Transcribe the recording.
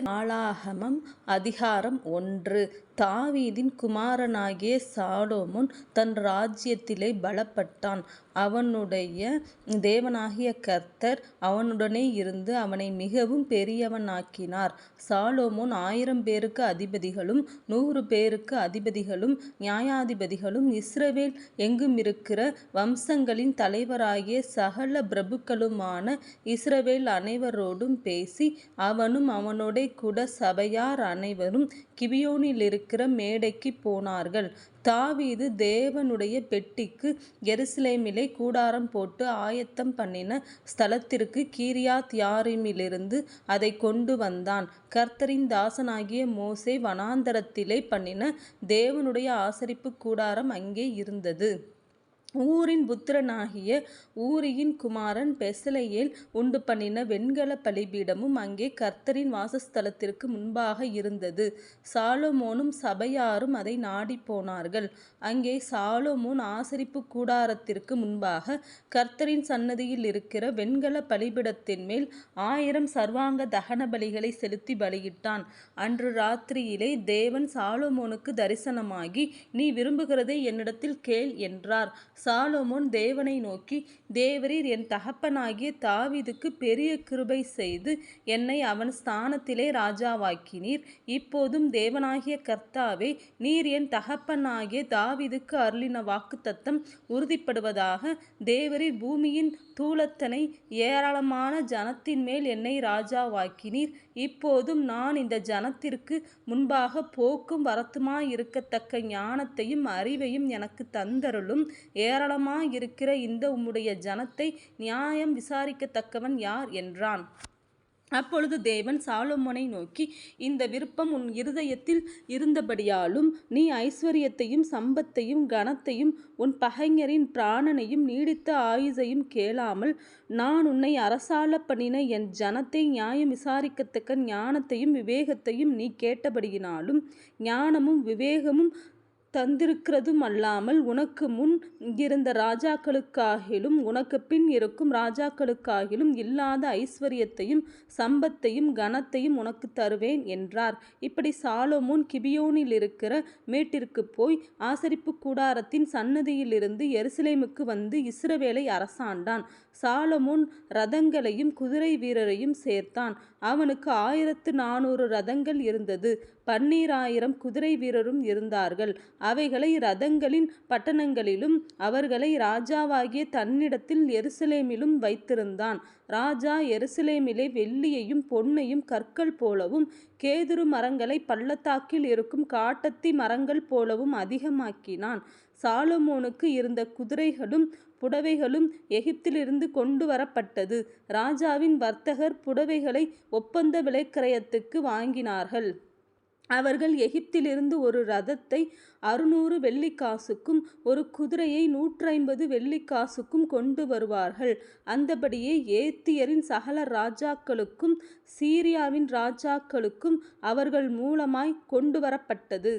நாளாகமம் அதிகாரம் ஒன்று தாவீதின் குமாரனாகிய சாலொமோன் தன் ராஜ்யத்திலே பலப்பட்டான். அவனுடைய தேவனாகிய கர்த்தர் அவனுடனே இருந்து அவனை மிகவும் பெரியவனாக்கினார். சாலோமோன் ஆயிரம் பேருக்கு அதிபதிகளும் நூறு பேருக்கு அதிபதிகளும் நியாயாதிபதிகளும் இஸ்ரவேல் எங்குமிருக்கிற வம்சங்களின் தலைவராகிய சகல பிரபுக்களுமான இஸ்ரவேல் அனைவரோடும் பேசி அவனும் அவனுடைய கூட சபையார் அனைவரும் கிபியோனிலிருக்கிற மேடைக்குப் போனார்கள். தாவீது தேவனுடைய பெட்டிக்கு எருசலேமிலே கூடாரம் போட்டு ஆயத்தம் பண்ணின ஸ்தலத்திற்குக் கீரியாத் யாரீமிலிருந்து அதைக் கொண்டு வந்தான். கர்த்தரின் தாசனாகிய மோசே வனாந்தரத்திலே பண்ணின தேவனுடைய ஆசரிப்புக் கூடாரம் அங்கே இருந்தது. ஊரின் புத்திரனாகிய ஊரியின் குமாரன் பெஸ்லையேல் உண்டு பண்ணின வெண்கல பலிபீடமும் அங்கே கர்த்தரின் வாசஸ்தலத்திற்கு முன்பாக இருந்தது. சாலோமோனும் சபையாரும் அதை நாடி போனார்கள். அங்கே சாலோமோன் ஆசரிப்பு கூடாரத்திற்கு முன்பாக கர்த்தரின் சந்நிதியிலிருக்கிற வெண்கலப் பலிபீடத்தின்மேல் ஆயிரம் சர்வாங்க தகன பலிகளை செலுத்தி பலியிட்டான். அன்று ராத்திரியிலே தேவன் சாலோமோனுக்கு தரிசனமாகி நீ விரும்புகிறதை என்னிடத்தில் கேள் என்றார். சாலோமோன் தேவனை நோக்கி தேவரீர் என் தகப்பனாகிய தாவிதுக்கு பெரிய கிருபை செய்து என்னை அவன் ஸ்தானத்திலே ராஜாவாக்கினீர். இப்போதும் தேவனாகிய கர்த்தாவே நீர் என் தகப்பனாகிய தாவிதுக்கு அருளின வாக்குத்தத்தம் உறுதிப்படுவதாக. தேவரீர் பூமியின் தூலத்தனை ஏராளமான ஜனத்தின்மேல் என்னை ராஜாவாக்கினீர். இப்போதும் நான் இந்த ஜனத்திற்கு முன்பாக போக்கும் வரத்துமாயிருக்கத்தக்க ஞானத்தையும் அறிவையும் எனக்கு தந்தருளும். ஏ ஏராளமாயிருக்கிற இந்த உம்முடைய ஜனத்தை நியாயம் விசாரிக்கத்தக்கவன் யார்? என்றான். அப்பொழுது தேவன் சாலொமோனை நோக்கி இந்த விருப்பம் உன் இருதயத்தில் இருந்தபடியாலும் நீ ஐஸ்வர்யத்தையும் சம்பத்தையும் கனத்தையும் உன் பகைஞரின் பிராணனையும் நீடித்த ஆயுதையும் கேளாமல் நான் உன்னை அரசாளப்பண்ணின என் ஜனத்தை நியாயம் விசாரிக்கத்தக்க ஞானத்தையும் விவேகத்தையும் நீ கேட்டபடியினாலும் ஞானமும் விவேகமும் தந்திருக்கிறதும் அல்லாமல் உனக்கு முன் இருந்த ராஜாக்களுக்காகிலும் உனக்கு பின் இருக்கும் ராஜாக்களுக்காகிலும் இல்லாத ஐஸ்வர்யத்தையும் சம்பத்தையும் கனத்தையும் உனக்கு தருவேன் என்றார். இப்படி சாலோமோன் கிபியோனில் இருக்கிற மேட்டிற்கு போய் ஆசரிப்பு கூடாரத்தின் சன்னதியிலிருந்து எருசலேமுக்கு வந்து இஸ்ரவேலை அரசாண்டான். சாலமோன் ரதங்களையும் குதிரை வீரரையும் சேர்த்தான். அவனுக்கு ஆயிரத்து நானூறு ரதங்கள் இருந்தது பன்னீராயிரம் குதிரை வீரரும் இருந்தார்கள். அவைகளை ரதங்களின் பட்டணங்களிலும் அவர்களை ராஜாவாகிய தன்னிடத்தில் எருசலேமிலும் வைத்திருந்தான். ராஜா எருசலேமிலே வெள்ளியையும் பொன்னையும் கற்கள் போலவும் கேதுரு மரங்களைப் பள்ளத்தாக்கில் இருக்கும் காட்டத்தி மரங்கள் போலவும் அதிகமாக்கினான். சாலமோனுக்கு இருந்த குதிரைகளும் புடவைகளும் எகிப்திலிருந்து கொண்டு வரப்பட்டது ராஜாவின் வர்த்தகர் புடவைகளை ஒப்பந்த விலைக்கிரயத்துக்கு வாங்கினார்கள். அவர்கள் எகிப்திலிருந்து ஒரு ரதத்தை அறுநூறு வெள்ளிக்காசுக்கும் ஒரு குதிரையை நூற்றைம்பது வெள்ளிக்காசுக்கும் கொண்டு வருவார்கள். அந்தபடியே ஏத்தியரின் சகல ராஜாக்களுக்கும் சீரியாவின் ராஜாக்களுக்கும் அவர்கள் மூலமாய் கொண்டு வரப்பட்டது.